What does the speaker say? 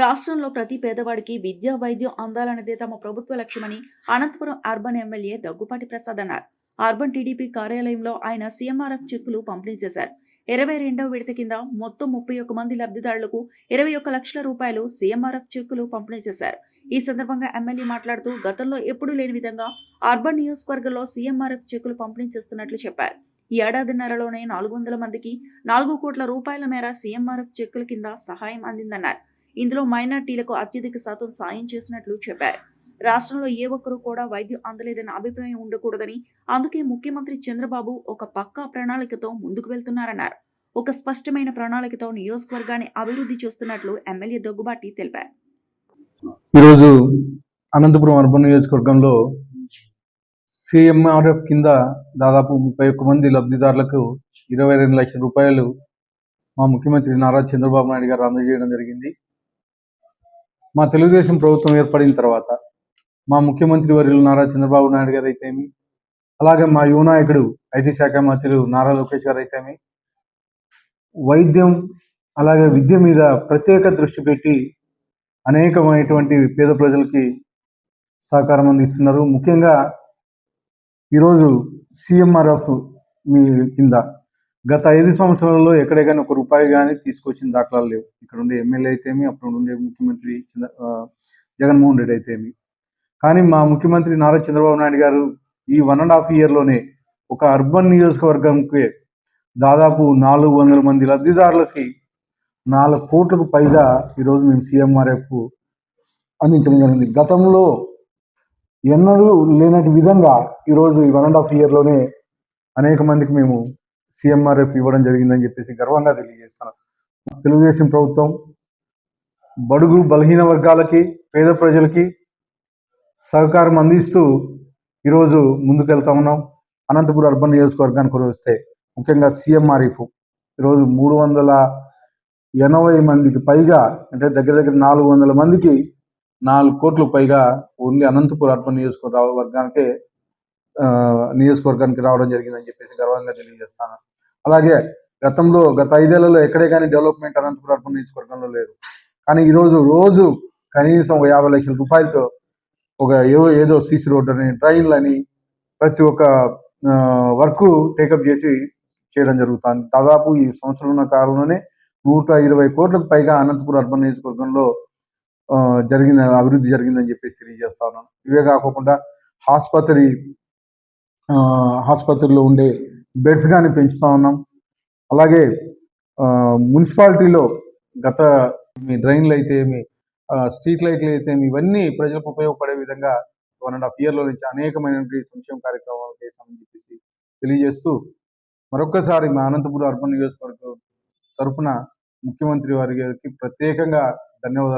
రాష్ట్రంలో ప్రతి పేదవాడికి విద్య వైద్యం అందాలన్నదే తమ ప్రభుత్వ లక్ష్యమని అనంతపురం అర్బన్ ఎమ్మెల్యే దగ్గుపాటి ప్రసాద్ అన్నారు. అర్బన్ టీడీపీ కార్యాలయంలో ఆయన సీఎంఆర్ఎఫ్ చెక్కులు పంపిణీ చేశారు. ఇరవై రెండవ విడత కింద మొత్తం ముప్పై ఒక్క మంది లబ్ధిదారులకు ఇరవై ఒక్క లక్షల రూపాయలు సీఎంఆర్ఎఫ్ చెక్కులు పంపిణీ చేశారు. ఈ సందర్భంగా ఎమ్మెల్యే మాట్లాడుతూ గతంలో ఎప్పుడూ లేని విధంగా అర్బన్ నియోజకవర్గంలో సీఎంఆర్ఎఫ్ చెక్కులు పంపిణీ చేస్తున్నట్లు చెప్పారు. ఈ ఏడాదిన్నరలోనే నాలుగు వందల మందికి నాలుగు కోట్ల రూపాయల మేర సీఎంఆర్ఎఫ్ చెక్కుల కింద సహాయం అందిందన్నారు. ఇందులో మైనార్టీలకు అత్యధిక శాతం సాయం చేసినట్లు చెప్పారు. రాష్ట్రంలో ఏ ఒక్కరూ కూడా వైద్యం అందలేదన్న అభిప్రాయం ఉండకూడదని అందుకే ముఖ్యమంత్రి చంద్రబాబు ఒక పక్కా ప్రణాళికతో ముందుకు వెళ్తున్నారన్నారు. ఒక స్పష్టమైన ప్రణాళికతో నియోజకవర్గాన్ని అభివృద్ధి చేస్తున్నట్లు ఎమ్మెల్యే దగ్గుబాటి తెలిపారు. ఈరోజు అనంతపురం అర్బన్ నియోజకవర్గంలో సిఎంఆర్ఎఫ్ కింద దాదాపు ముప్పై ఒక్క మంది లబ్ధిదారులకు ఇరవై రెండు లక్షల రూపాయలు మా ముఖ్యమంత్రి నారా చంద్రబాబు నాయుడు గారు అందజేయడం జరిగింది. మా తెలుగుదేశం ప్రభుత్వం ఏర్పడిన తర్వాత మా ముఖ్యమంత్రి వర్యులు నారా చంద్రబాబు నాయుడు గారు అయితేమి అలాగే మా యువ నాయకుడు ఐటీ శాఖ మంత్రులు నారా లోకేష్ గారు అయితేమి వైద్యం అలాగే విద్య మీద ప్రత్యేక దృష్టి పెట్టి అనేకమైనటువంటి పేద ప్రజలకి సహకారం అందిస్తున్నారు. ముఖ్యంగా ఈరోజు సిఎంఆర్ఎఫ్ మీ కింద గత ఐదు సంవత్సరాలలో ఎక్కడే కానీ ఒక రూపాయి కానీ తీసుకొచ్చిన దాఖలాలు లేవు. ఇక్కడ ఉండే ఎమ్మెల్యే అయితేమి అప్పుడు ఉండే ముఖ్యమంత్రి జగన్మోహన్ రెడ్డి అయితేమి. కానీ మా ముఖ్యమంత్రి నారా చంద్రబాబు నాయుడు గారు ఈ వన్ అండ్ హాఫ్ ఇయర్లోనే ఒక అర్బన్ నియోజకవర్గంకి దాదాపు నాలుగు వందల మంది లబ్ధిదారులకి నాలుగు కోట్లకు పైగా ఈరోజు మేము సీఎంఆర్ఎఫ్ అందించడం జరిగింది. గతంలో ఎన్నడూ లేనటి విధంగా ఈరోజు ఈ వన్ అండ్ హాఫ్ ఇయర్లోనే అనేక మందికి మేము సీఎంఆర్ఎఫ్ ఇవ్వడం జరిగిందని చెప్పేసి గర్వంగా తెలియజేస్తున్నాం తెలుగుదేశం ప్రభుత్వం బడుగు బలహీన వర్గాలకి పేద ప్రజలకి సహకారం అందిస్తూ ఈరోజు ముందుకెళ్తా ఉన్నాం. అనంతపురం అర్బన్ నియోజకవర్గానికి వస్తే ముఖ్యంగా సీఎంఆర్ఎఫ్ ఈరోజు మూడు వందల ఎనభై మందికి పైగా అంటే దగ్గర దగ్గర నాలుగు వందల మందికి నాలుగు కోట్లు పైగా ఓన్లీ అనంతపురం అర్బన్ నియోజకవర్గ వర్గానికే నియోజకవర్గానికి రావడం జరిగిందని చెప్పేసి గర్వంగా తెలియజేస్తాను. అలాగే గతంలో గత ఐదేళ్ళలో ఎక్కడే కానీ డెవలప్మెంట్ అనంతపురం నియోజకవర్గంలో లేదు. కానీ ఈరోజు రోజు కనీసం ఒక యాభై లక్షల రూపాయలతో ఒక ఏదో ఏదో సీసీ రోడ్డు అని ట్రైన్లు అని ప్రతి ఒక్క వర్క్ టేకప్ చేసి చేయడం జరుగుతుంది. దాదాపు ఈ సంవత్సరం ఉన్న కాలంలోనే నూట ఇరవై కోట్లకు పైగా అనంతపురం అర్బన్ నియోజకవర్గంలో ఆ, జరిగిన అభివృద్ధి జరిగిందని చెప్పేసి తెలియజేస్తా ఉన్నాను ఇవే కాకుండా ఆసుపత్రి ఆసుపత్రిలో ఉండే బెడ్స్ కానీ పెంచుతా ఉన్నాం. అలాగే ఆ, మున్సిపాలిటీలో గత మీ డ్రైన్లు అయితే మీ స్ట్రీట్ లైట్లు అయితే ఇవన్నీ ప్రజలకు ఉపయోగపడే విధంగా వన్ అండ్ హాఫ్ ఇయర్లో నుంచి అనేకమైనటువంటి సంక్షేమ కార్యక్రమాలు చేశామని చెప్పేసి తెలియజేస్తూ మరొక్కసారి మా అనంతపురం అర్బన్ నియోజకవర్గం తరఫున ముఖ్యమంత్రి వారి గారికి ప్రత్యేకంగా ధన్యవాదాలు